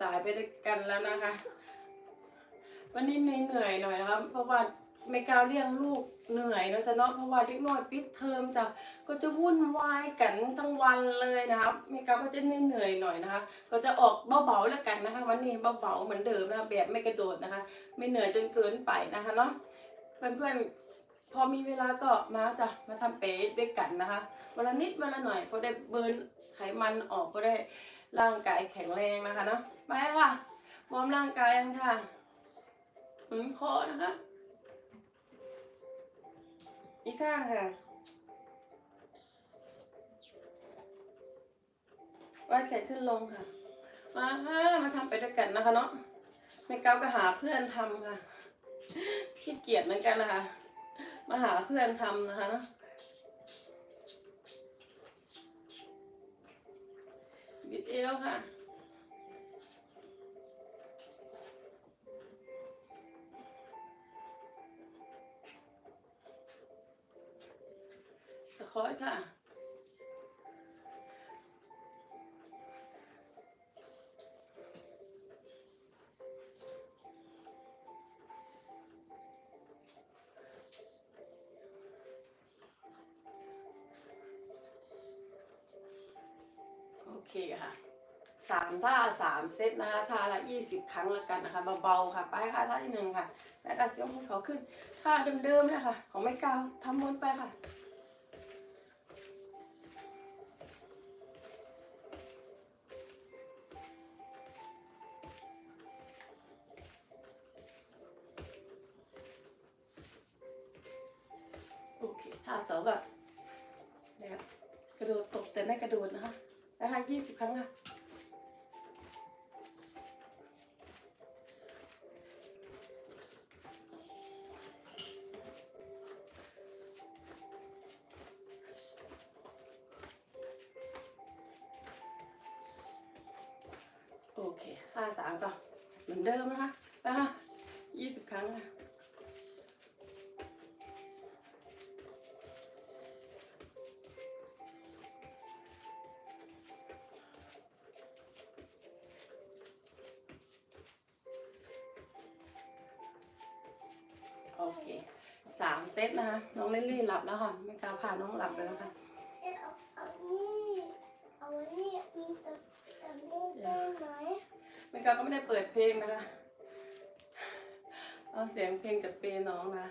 สายไปด้วยกันแล้วนะคะ วันนี้เหนื่อยหน่อยนะคะเพราะว่าไม่กล้าเลี้ยงลูกเหนื่อยเนอะจะเนาะเพราะว่าเด็กน้อยปิดเทอมจะก็จะวุ่นวายกันทั้งวันเลยนะครับไม่กล้าก็จะเหนื่อยหน่อยนะคะ ก็จะออกเบาๆแล้วกันนะคะ วันนี้เบาๆเหมือนเดิมนะคะแบบไม่กระโดดนะคะ ไม่เหนื่อยจนเกินไปนะคะเนาะเพื่อนๆพอมีเวลาก็มาจะมาทำเป๊ด้วยกันนะคะวันละนิดวันละหน่อยก็ได้เบิร์นไขมันออกก็ได้ ร่างกายแข็งแรงนะคะเนาะไปค่ะวอร์มร่างกายกันค่ะหมุนคอนะคะ อีกข้างค่ะวายแขนขึ้นลงค่ะ มาค่ะมาทำไปด้วยกันนะคะเนาะไม่ก้าวก็หาเพื่อนทำค่ะขี้เกียจเหมือนกันนะคะ มาหาเพื่อนทำนะคะเนาะ วิดเอวค่ะ สะคอยค่ะ เคค่ะสามท่าสามเซตนะคะท่าละยี่สิบครั้งล้วกันนะคะเบาๆค่ะ ไปค่ะท่าที่หนึ่งค่ะ แล้วก็ยกมือเขาขึ้นท่าเดิมๆเนะคะของไม่กาวทำวนไปค่ะโอเคท่าสองแบบเนี่ยกระโดดตกแต่ไม่กระโดดนะคะ นะคะยี่สิบครั้งค่ะโอเคห้าสามก็เหมือนเดิมนะคะนะคะยี่สิบครั้งค่ะ โอเคสามเซตนะคะ น้องลิลลี่หลับแล้วค่ะไม่กล้าพาน้องหลับไปแล้วค่ะเอาเอานี่เอาอันนี่มันจะจะไม่ได้ไหมไม่กล้าก็ไม่ได้เปิดเพลงนะคะเอาเสียงเพลงจากเปน้องนะ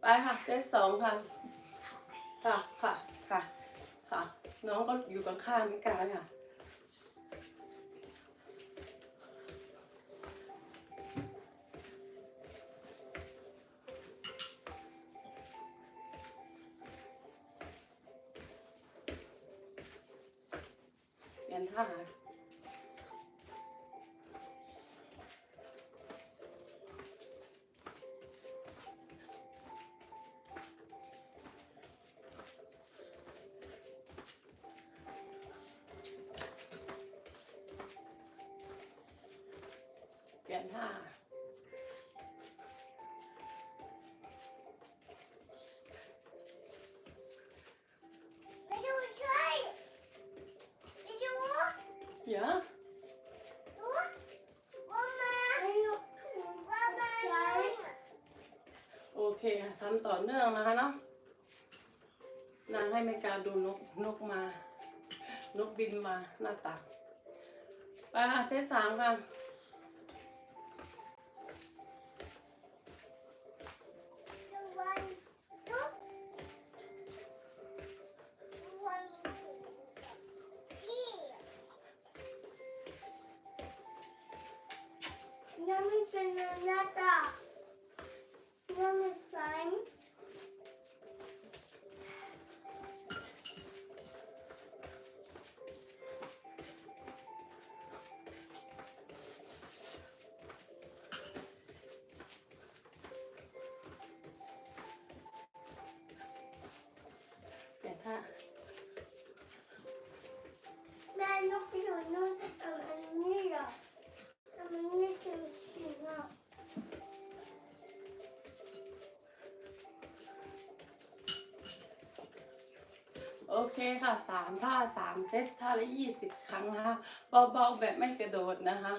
ไปค่ะเซตสองค่ะค่ะค่ะค่ะค่ะ น้องก็อยู่ข้างๆไม่กล้าค่ะ เปลี่ย เคค่ะทำต่อเนื่องนะคะเนาะนางให้แม่กาดูนกนกมา นกบินมาหน้าตักไปค่ะเซตสามค่ะดูวันดูวันที่ยังไม่เป็นหน้าตา ยังไเคค่ะสามท่าสามเซตท่าละยี่สิบครั้งนะคะเบาๆแบบไม่กระโดดนะคะ